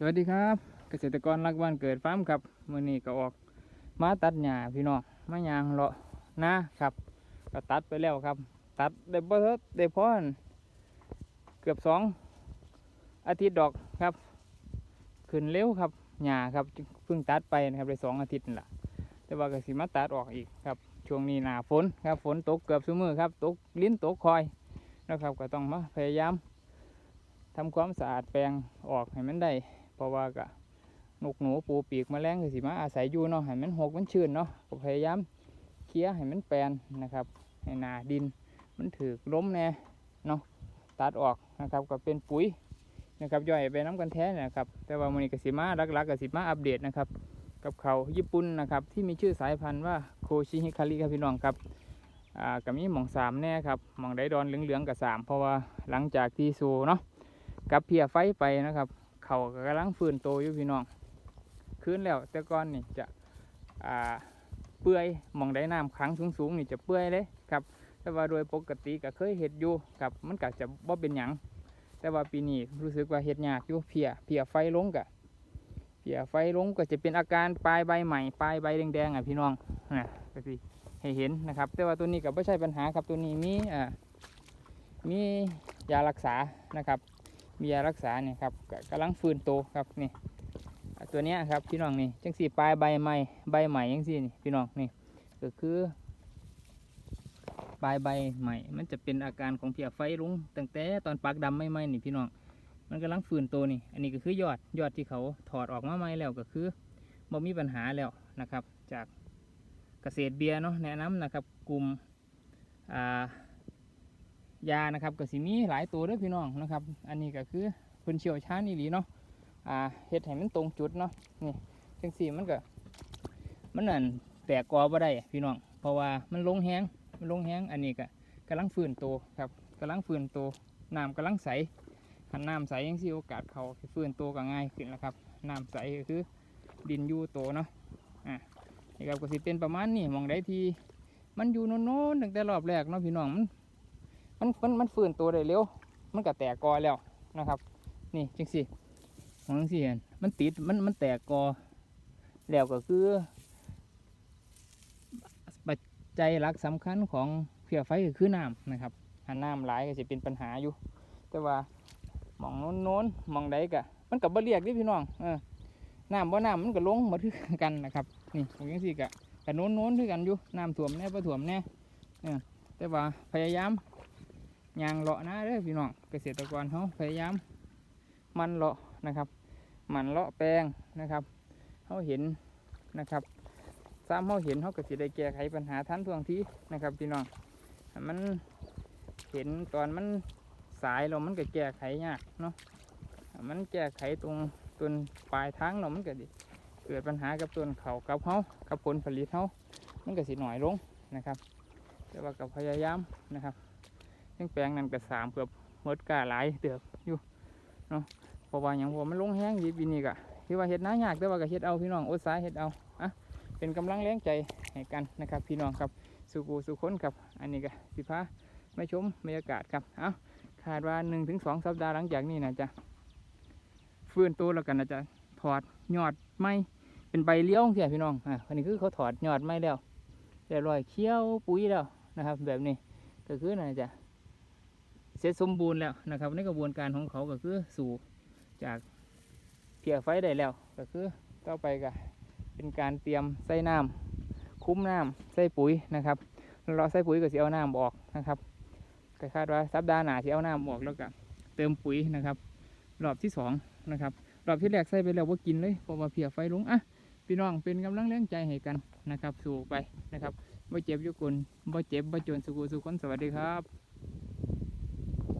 สวัสดีครับ เกษตรกรรักบ้านเกิดฟาร์มครับมื่อนี้ก็ออกมาตัดหญ้าพี่น้องมายางเลาะนะครับ ก็ตัดไปแล้วครับ ตัดได้บ่ทันได้พออั่นเกือบสองอาทิตย์ดอกครับ ขึ้นเร็วครับหญ้าครับเพิ่งตัดไปนะครับได้สองอาทิตย์นั่นแหละแต่ว่าก็สิมาตัดออกอีกครับ ช่วงนี้หนาฝนครับฝนตกเกือบซุมือครับตกลิ้นตกคอยนะครับ ก็ต้องมาพยายามทำความสะอาดแปลงออกให้มันได้ เพราะว่าก็นกหนูปูปีกแมลงก็สิมาอาศัยอยู่เนาะให้มันหกมันชื้นเนาะก็พยายามเคลียให้มันแปลนนะครับให้หนาดินมันถือล้มแน่เนาะตัดออกนะครับก็เป็นปุ๋ยนะครับย่อยไปน้ำกันแท้นะครับ แต่ว่ามันนี้กสิมาลักๆกสิมาอัปเดตนะครับ กับเขาญี่ปุ่นนะครับ ที่มีชื่อสายพันธุ์ว่าโคชิฮิคาริครับพี่น้องครับอ่ากับมีหมองสามแน่ครับหมองไดดอนเหลืองๆกับสามเพราะว่าหลังจากที่สูเนาะกับเพียไฟไปนะครับ เขากำลังฟื้นโตอยู่พี่น้องคืนแล้วแต่ก่อนนี่จะอ่าเปื่อยมองได้น้ำขังสูงๆนี่จะเปื่อยเลยครับ แต่ว่าโดยปกติก็เคยเห็ดอยู่ครับมันก็จะบ่เป็นหยังแต่ว่าปีนี้รู้สึกว่าเห็ดยากอยู่เพียเพียไฟลงกะเพียไฟลงก็จะเป็นอาการปลายใบใหม่ปลายใบแดงๆอะพี่น้องนะก็สิให้เห็นนะครับ แต่ว่าตัวนี้ก็ไม่ใช่ปัญหาครับตัวนี้มีอ่ามียารักษานะครับ มียารักษาเนี่ยครับกำลังฟื้นโตครับนี่ตัวเนี้ยครับพี่น้องนี่จังสีปลายใบใหม่ใบใหม่จังสีนี่พี่น้องนี่ก็คือ ปลายใบใหม่ มันจะเป็นอาการของเพียไฟลุงตั้งแต่ตอนปากดำไม่ไหมนี่พี่น้อง มันกำลังฟื้นโตนี่ อันนี้ก็คือยอดยอดที่เขาถอดออกมาใหม่แล้วก็คือบ่มีปัญหาแล้วนะครับ จากเกษตรเบียร์เนาะแนะนำนะครับกลุ่มอ่า ยานะครับก็สิมีหลายตัวด้วยพี่น้องนะครับ อันนี้ก็คือเพิ่นเชี่ยวชาญนี่หลีเนาะอ่าเฮ็ดให้มันตรงจุดเนาะนี่จังสี่มันก็ มันนั่นแตกกอบ่ได้พี่น้อง เพราะว่ามันลงแห้งมันลงแห้งอันนี้ก็กำลังฟื้นโตครับกำลังฟื้นโตน้ำกำลังใสคันน้ำใสยังสิโอกาสเขาฟื้นโตก็ง่ายขึ้นแล้วครับน้ำใสก็คือดินยู่โตเนาะอะนี่ครับก็สิเป็นประมาณนี้มองได้ทีมันอยู่โน้นๆตั้งแต่รอบแรกเนาะพี่น้องมัน มันมันมันฟื้นตัวได้เร็ว มันก็แตกกอแล้วนะครับ นี่จังสิของจังสิเห็นมันติดมันมันแตกกอแล้วก็คือปัจจัยหลักสำคัญของเพียไฟก็คือน้ำนะครับถ้าน้ำหลายก็จะเป็นปัญหาอยู่ แต่ว่ามองโน้นโน้นมองใดก็มันกับบ่เรียกดิพี่น้องเออน้ำบ่น้ำมันก็ลงมาคือกันนะครับ นี่ของจังสิกะแต่โน้นโน้นคือกันอยู่น้ำท่วมแน่บ่ท่วมแน่เออแต่ว่าพยายาม ยางเลาะนะเด้อพี่น้องเกษตรกรเขาพยายามมันเลาะนะครับ มันเลาะแปลงนะครับเขาเห็นนะครับซ้ำเขาเห็นเขาก็สิได้แก้ไขปัญหาทันท่วงทีนะครับพี่น้องมันเห็นตอนมันสายเรามันก็แก้ไขยากเนาะมันแก้ไขตรงต้นปลายทางเรามันก็เกิดปัญหากับต้นเขากับเขากับผลผลิตเขามันก็สิหน่อยลงนะครับแต่ว่าก็พยายามนะครับ ยังแปลงนั้นก็สามเกือบหมดกาหลายเติบอยู่เนาะเพราะว่าอย่างผมมันลงแห้งอยีปีนี้กะที่ว่าเห็ดน้ายากแต่ว่าก็เห็ดเอาพี่น้องอดสายเห็ดเอาอะเป็นกำลังแรงใจให้กันนะครับ พี่น้องครับสุกูสุคนครับ อันนี้ก็สิพาไม่ชมบรรยากาศครับเอาคาดว่าหนึ่งถึงสองสัปดาห์หลังจากนี้นะจะฟื้นตัวแล้วกันนะจะถอดยอดไม้เป็นใบเลี้ยวเสียพี่น้องอะอันนี้คือเขาถอดยอดไม้แล้วเรียบร้อยเคี้ยวปุ๋ยแล้วนะครับ แบบนี้ก็คือน่าจะ เสร็จสมบูรณ์แล้วนะครับในกระบวนการของเขาก็คือสู่จากเพียไฟได้แล้วก็คือต่อไปก็เป็นการเตรียมใส่น้ำคุ้มน้ำใส่ปุ๋ยนะครับเราใส่ปุ๋ยก็สิเอาน้ำออกนะครับก็คาดว่าสัปดาห์หน้าเสิเอาน้ำออกแล้วก็เติมปุ๋ยนะครับ รอบที่สองนะครับรอบที่แรกใส่ไปแล้วว่ากินเลยพราะว่าเพียไฟลงอะพี่น้องเป็นกำลังแรงใจให้กันนะครับ สู่ไปนะครับบ่เจ็บยุกุลบ่เจ็บบ่จนสุขสุขคนสวัสดีครับ